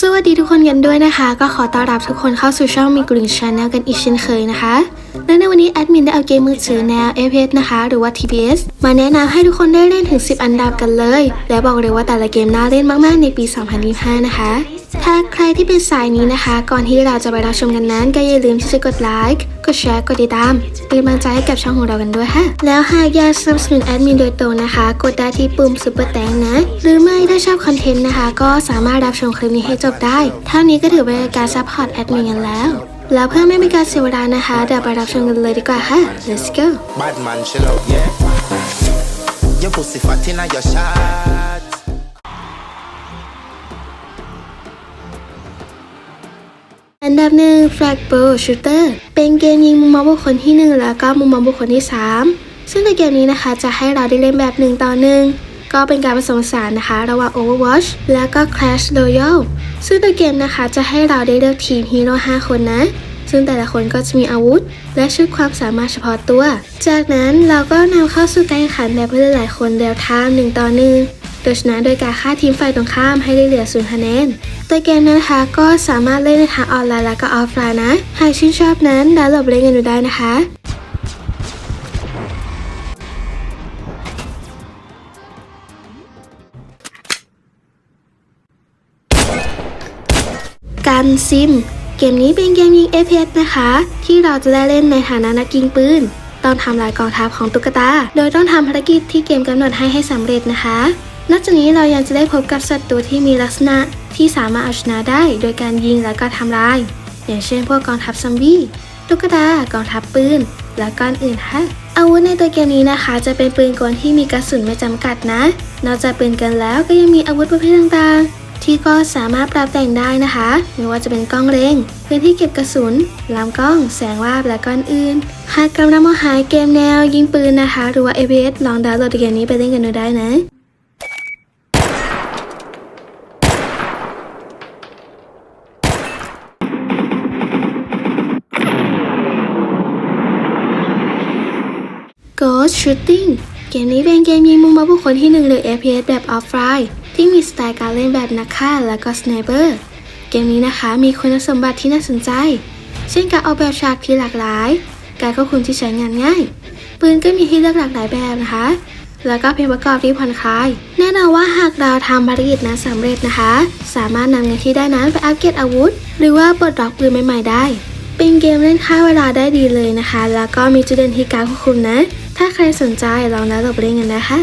สวัสดีทุกคนกันด้วยนะคะ ก็ขอต้อนรับทุกคนเข้าสู่ช่องมีกลิ่นชาแนลกันอีกเช่นเคยนะคะและในวันนี้แอดมินได้เอาเกมมือถือแนว FPS นะคะ หรือว่า TPS มาแนะนำให้ทุกคนได้เล่นถึง 10 อันดับกันเลย และบอกเลยว่าแต่ละเกมน่าเล่นมาก ๆ ในปี 2025 นะคะ ถ้าใครที่เป็นสายนี้นะคะ ก่อนที่เราจะไปรับชมกันนั้น ก็อย่าลืมที่จะกดไลค์ กดแชร์ กดติดตาม เป็นกำลังใจให้กับช่องของเรากันด้วยค่ะแล้วหากอยากสนับสนุนแอดมินโดยตรงนะคะ กดได้ที่ปุ่มซุปเปอร์แตงนะ หรือไม่ถ้าชอบคอนเทนต์นะคะ ก็สามารถรับชมคลิปนี้ให้จบได้ เท่านี้ก็ถือเป็นการซัพพอร์ตแอดมินกันแล้วแล้วเพื่อไม่เป็นการเสียเวลานะคะเดี๋ยวไปรับชมกันเลยดีกว่าค่ะ let's go Bad man, chill out, yeah. Your pussy fat inna your shot. อันดับหนึ่ง Flag b o w Shooter เป็นเกมยิงมุมมองบุคคลที่ 1 แล้วก็มุมมองบุคคลที่ 3 ซึ่งในเกมนี้นะคะจะให้เราได้เล่นแบบ 1 ต่อ 1 ก็เป็นการผสมผสานนะคะ ระหว่าง Overwatch แล้วก็ Clash Royale ซึ่งในเกมนะคะจะให้เราได้เลือกทีมฮีโร่5คนนะ ซึ่งแต่ละคนก็จะมีอาวุธ และชุดความสามารถเฉพาะตัว จากนั้นเราก็นำเข้าสู่การแข่งขันแบบเพื่อนหลายคนเดียวทามหนึ่งต่อหนึ่ง โดยชนะโดยการฆ่าทีมฝ่ายตรงข้ามให้ได้เหลือศูนย์คะแนนแต่เกมนั้นนะคะก็สามารถเล่นในทางออนไลน์และก็ออฟไลน์นะ หากชื่นชอบนั้นดาวน์โหลดเล่นกันดูได้นะคะการซิม เกมนี้เป็นเกมยิง FPS นะคะ ที่เราจะได้เล่นในฐานะนักยิงปืน ต้องทำลายกองทัพของตุ๊กตา โดยต้องทำภารกิจที่เกมกำหนดให้ให้สำเร็จนะคะ นอกจากนี้เรายังจะได้พบกับศัตรูที่มีลักษณะที่สามารถเอาชนะได้โดยการยิงและก็ทำลาย อย่างเช่นพวกกองทัพซอมบี้ตุ๊กตากองทัพปืน และก้อนอื่นค่ะอาวุธในตัวเกมนี้นะคะ จะเป็นปืนกลที่มีกระสุนไม่จำกัดนะ นอกจากปืนกันแล้วก็ยังมีอาวุธประเภทต่างๆ ที่ก็สามารถปรับแต่งได้นะคะ ไม่ว่าจะเป็นกล้องเล็งพื้นที่เก็บกระสุนลำกล้อง แสงวาบและก้อนอื่น หากกำลังมองหาเกมแนวยิงปืนนะคะ หรือว่า APS ลองดาวน์โหลดเกมนี้ไปเล่นกันดูได้นะ Ghost Shooting เกมนี้เป็นเกมยิงมุมมองบุคคลที่1หรือ FPS แบบออฟไลน์ที่มีสไตล์การเล่นแบบนักฆ่าและก็สไนเปอร์ เกมนี้นะคะมีคุณสมบัติที่น่าสนใจ เช่นการออกแบบฉากที่หลากหลาย การควบคุมที่ใช้งานง่าย ปืนก็มีให้เลือกหลากหลายแบบนะคะ แล้วก็เพลงประกอบที่ผ่อนคลาย แน่นอนว่าหากเราทำภารกิจนั้นสำเร็จนะคะ สามารถนำเงินที่ได้นั้นไปอัปเกรดอาวุธ หรือว่าปลดล็อกปืนใหม่ๆได้ เป็นเกมเล่นค่าเวลาได้ดีเลยนะคะ แล้วก็มีจุดเด่นที่การควบคุมนะ ถ้าใครสนใจลองดาวน์โหลดไปเล่นกันนะคะ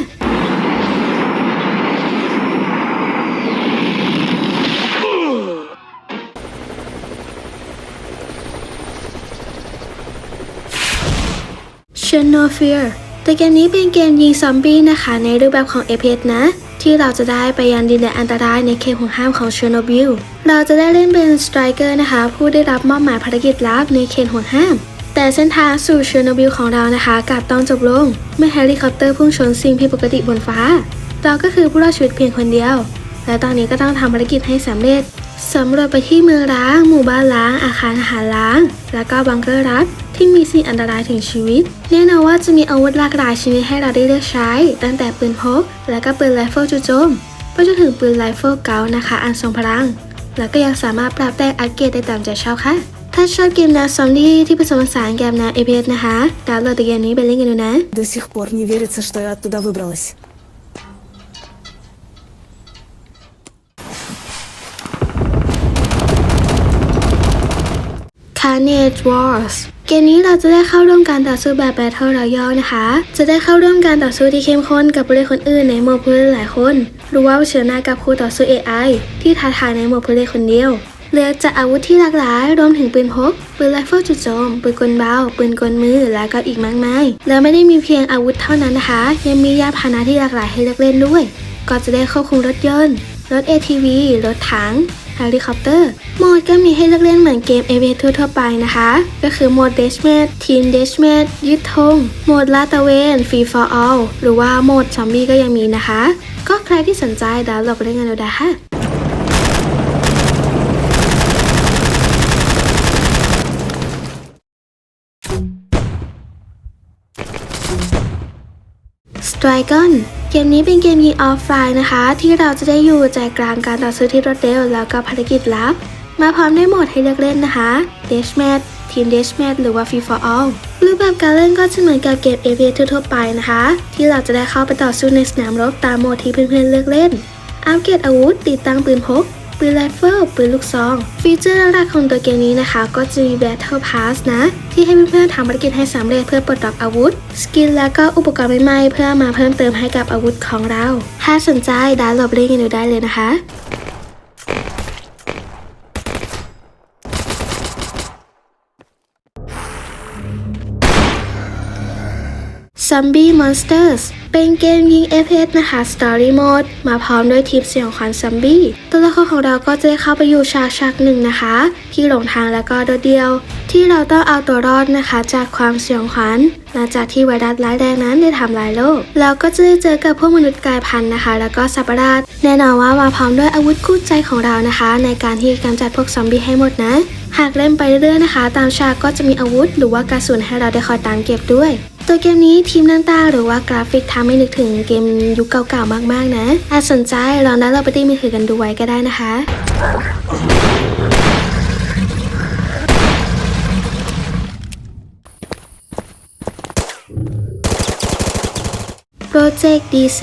c h e r n o f e r แต่เกมนี้เป็นเกมยิงซอมบี้นะคะ ในรูปแบบของ FPS นะ ที่เราจะได้ไปยังดินแดนอันตรายในเขตห่วงห้ามของเชอร์โนบิล เราจะได้เล่นเป็นสไตรเกอร์นะคะ ผู้ได้รับมอบหมายภารกิจลับในเขตห่วงห้าม แต่เส้นทางสู่เชอร์โนบิลของเรานะคะกลับต้องจบลง เมื่อเฮลิคอปเตอร์พุ่งชนสิ่งผิดปกติบนฟ้า เราก็คือผู้รอดชีวิตเพียงคนเดียว และตอนนี้ก็ต้องทำภารกิจให้สำเร็จสำรวจไปที่เมืองร้าง หมู่บ้านล้าง อาคารอาหารล้าง แล้วก็บังเกอร์รัฐที่มีสิ่งอันตรายถึงชีวิต แน่นอนว่าจะมีอาวุธหลากหลายชนิดให้เราได้เลือกใช้ ตั้งแต่ปืนพก แล้วก็ปืนไรเฟิลจู่โจมไปจนถึงปืนไรเฟิลเกานะคะ อันทรงพลัง แล้วก็ยังสามารถปรับแต่งอัปเกรดได้ตามใจชอบค่ะ ถ้าชอบเกมแนวซอมบี้ที่ผสมผสานกับแนว APS นะคะดาวน์โหลดเกมนี้ไปเล่นกันดูนะ До сих пор не верится, что я оттуда выбралась. Carnage Wars เกมนี้เราจะได้เข้าร่วมการต่อสู้แบบ Battle Royale นะคะ จะได้เข้าร่วมการต่อสู้ที่เข้มข้นกับผู้เล่นคนอื่นในโหมดผู้เล่นหลายคน หรือว่าเผชิญหน้ากับคู่ต่อสู้ AI ที่ท้าทายในโหมดผู้เล่นคนเดียว เลือกจากอาวุธที่หลากหลาย รวมถึงปืนพก ปืนไรเฟิลจุดโจม ปืนกลเบา ปืนกลมือ และก็อีกมากมาย แล้วไม่ได้มีเพียงอาวุธเท่านั้นนะคะ ยังมียาพาหนะที่หลากหลายให้เลือกเล่นด้วย ก็จะได้ควบคุมรถยนต์ รถ ATV รถถังเฮลิคอปเตอร์ โหมดก็มีให้เลือกเล่นเหมือนเกม a v ทั่วไปนะคะ ก็คือโหมด Deathmatch Team Deathmatch ยึดธง โหมดลาตะเวน Free for All หรือว่าโหมดซอมบี้ก็ยังมีนะคะ ก็ใครที่สนใจดาวน์โหลดไปเล่นกันดูได้ค่ะ s t r i g o n เกมนี้เป็นเกมยิงออฟไลน์นะคะ ที่เราจะได้อยู่ใจกลางการต่อสู้ที่รวดเร็วแล้วก็ภารกิจลับ มาพร้อมด้วยโหมดให้เลือกเล่นนะคะ Deathmatch Team Deathmatch หรือว่า Free for All รูปแบบการเล่นก็จะเหมือนกับเกม a p ทั่วไปนะคะ ที่เราจะได้เข้าไปต่อสู้ในสนามรบตามโหมดที่เพื่อนๆเลือกเล่น อัปเกรดอาวุธติดตั้งปืนพก ปืนไรเฟิลปืนลูกซอง ฟีเจอร์หลักของตัวเกมนี้นะคะ ก็จะมี Battle Pass นะ ที่ให้เพื่อนๆทำภารกิจให้สำเร็จเพื่อปลดล็อกอาวุธ สกินและก็อุปกรณ์ใหม่ๆเพื่อมาเพิ่มเติมให้กับอาวุธของเรา ถ้าสนใจดาวน์โหลดเล่นกันดูได้เลยนะคะ Zombie Monsters เป็นเกมยิง FPS นะคะ Story Mode มาพร้อมด้วยทีมสยงขวัญซัมบี้ตัวละครของเราก็จะได้เข้าไปอยู่ฉากฉากหนึ่งนะคะ ที่หลงทางแล้วก็โดดเดี่ยว ที่เราต้องเอาตัวรอดนะคะ จากความเสียงขวัญหลังจากที่ไวรัสร้ายแรงนั้นได้ทำลายโลกแล้วก็จะได้เจอกับพวกมนุษย์กลายพันธุ์นะคะ แล้วก็สัตว์ประหลาดแน่นอนว่ามาพร้อมด้วยอาวุธคู่ใจของเรานะคะ ในการที่กำจัดพวกซอมบี้ให้หมดนะหากเล่นไปเรื่อยๆนะคะ ตามฉากก็จะมีอาวุธหรือว่ากระสุนให้เราได้คอยตามเก็บด้วย ตัวเกมนี้ทีมต่างๆหรือว่ากราฟิกทำให้นึกถึงเกมยุคเก่าๆมากๆนะอาจสนใจลองได้เราไปตีมือถือกันดูไว้ก็ได้นะคะ Project d c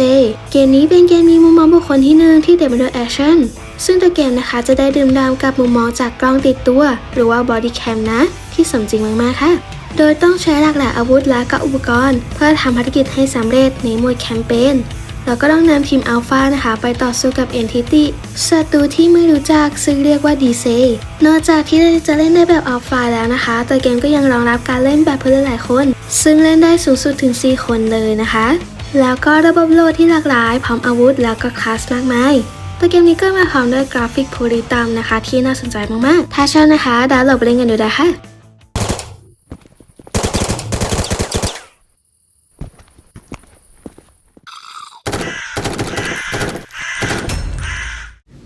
เกมนี้เป็นเกมมีมุมมองบุคคลที่หนึ่งที่เต็มไปด้วยแอคชั่น ซึ่งตัวเกมนะคะจะได้ดื่มด่ำกับมุมมองจากกล้องติดตัว หรือว่า Body Cam นะ ที่สมจริงมาก ๆ ค่ะ โดยต้องใช้หลากหลายอาวุธและก็อุปกรณ์ เพื่อทำภารกิจให้สำเร็จในโหมดแคมเปญแล้วก็ต้องนำทีมอัลฟานะคะ ไปต่อสู้กับ Entity ศัตรูที่ไม่รู้จักซึ่งเรียกว่า DC นอกจากที่จะเล่นได้แบบอัลฟาแล้วนะคะ ตัวเกมก็ยังรองรับการเล่นแบบเพื่อนหลายคน ซึ่งเล่นได้สูงสุดถึง 4 คนเลยนะคะ แล้วก็ระบบโหลดที่หลากหลาย พร้อมอาวุธแล้วก็คลาสมากมายตัวเกมนี้ก็มาพร้อมด้วยกราฟิกโพลีตัมนะคะ ที่น่าสนใจมากๆ ถ้าชอบนะคะดาวน์โหลดไปเล่นกันดูได้ค่ะ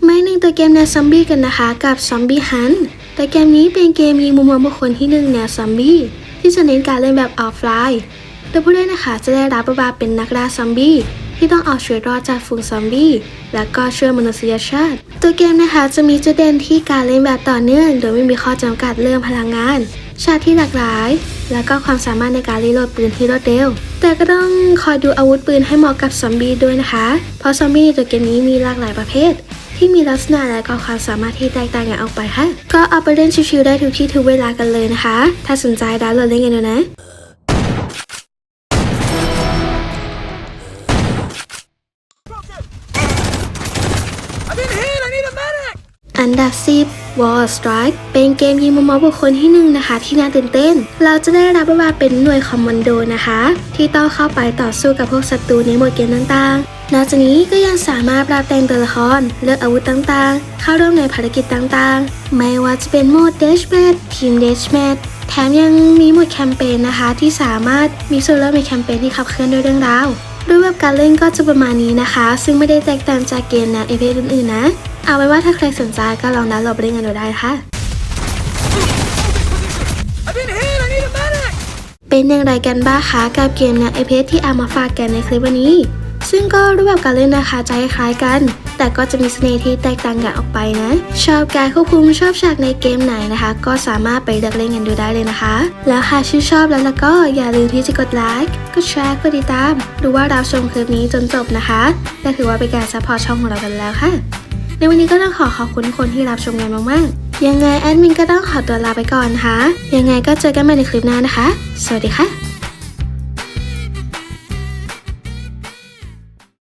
ไม่หนึ่ง ตัวเกมแนวซอมบี้กันนะคะ กับซอมบี้ฮันแต่เกมนี้เป็นเกมยิงมุมมองบุคคลที่หนึ่งแนวซอมบี้ที่จะเน้นการเล่นแบบออฟไลน์ โดยผู้เล่นนะคะจะได้รับบทบาทเป็นนักล่าซอมบี้ที่ต้องเอาชีวิตรอดจากฝูงซอมบี้และก็ช่วยมนุษยชาติ ตัวเกมนะคะจะมีจุดเด่นที่การเล่นแบบต่อเนื่อง โดยไม่มีข้อจำกัดเรื่องพลังงาน ชาติที่หลากหลาย และก็ความสามารถในการรีโหลดปืนที่รวดเร็ว แต่ก็ต้องคอยดูอาวุธปืนให้เหมาะกับซอมบี้ด้วยนะคะ เพราะซอมบี้ในตัวเกมนี้มีหลากหลายประเภท ที่มีลักษณะและก็ความสามารถที่แตกต่างกันออกไปค่ะ ก็เอาไปเล่นชิวๆได้ทุกที่ทุกเวลากันเลยนะคะ ถ้าสนใจดาวน์โหลดเล่นกันดูนะ อันดับ10 Wall Strike เป็นเกมยิงมุมมองบุคคลที่หนึ่งนะคะที่น่าตื่นเต้น เราจะได้รับบทบาทเป็นหน่วยคอมมานโดนะคะ ที่ต้องเข้าไปต่อสู้กับพวกศัตรูในโหมดเกมต่างๆ นอกจากนี้ก็ยังสามารถปรับแต่งตัวละคร เลือกอาวุธต่างๆ เข้าร่วมในภารกิจต่างๆ ไม่ว่าจะเป็นโหมด Deathmatch Team Deathmatch แถมยังมีโหมดแคมเปญนะคะ ที่สามารถมีส่วนร่วมในแคมเปญที่ขับเคลื่อนด้วยเรื่องราวรูปแบบการเล่นก็จะประมาณนี้นะคะ ซึ่งไม่ได้แตกต่างจากเกมแนวเอฟอื่นๆนะ เอาไว้ว่าถ้าใครสนใจก็ลองดาวน์โหลดไปเล่นกันดูได้ค่ะ เป็นอย่างไรกันบ้างคะกับเกมแนวเอฟที่เอามาฝากกันในคลิปวันนี้ ซึ่งก็รูปแบบการเล่นนะคะจะคล้ายกัน แต่ก็จะมีเสน่ห์ที่แตกต่างกันออกไปนะ ชอบการควบคุมชอบฉากในเกมไหนนะคะ ก็สามารถไปเลือกเล่นกันดูได้เลยนะคะ แล้วหากชื่นชอบแล้วแล้วก็อย่าลืมที่จะกดไลค์กดแชร์กดติดตามหรือว่ารับชมคลิปนี้จนจบนะคะและถือว่าเป็นการซัพพอร์ตช่องของเรากันแล้วค่ะ ในวันนี้ก็ต้องขอขอบคุณคนที่รับชมงานมากๆยังไงแอดมินก็ต้องขอตัวลาไปก่อนนะคะยังไงก็เจอกันใหม่ในคลิปหน้านะคะ สวัสดีค่ะ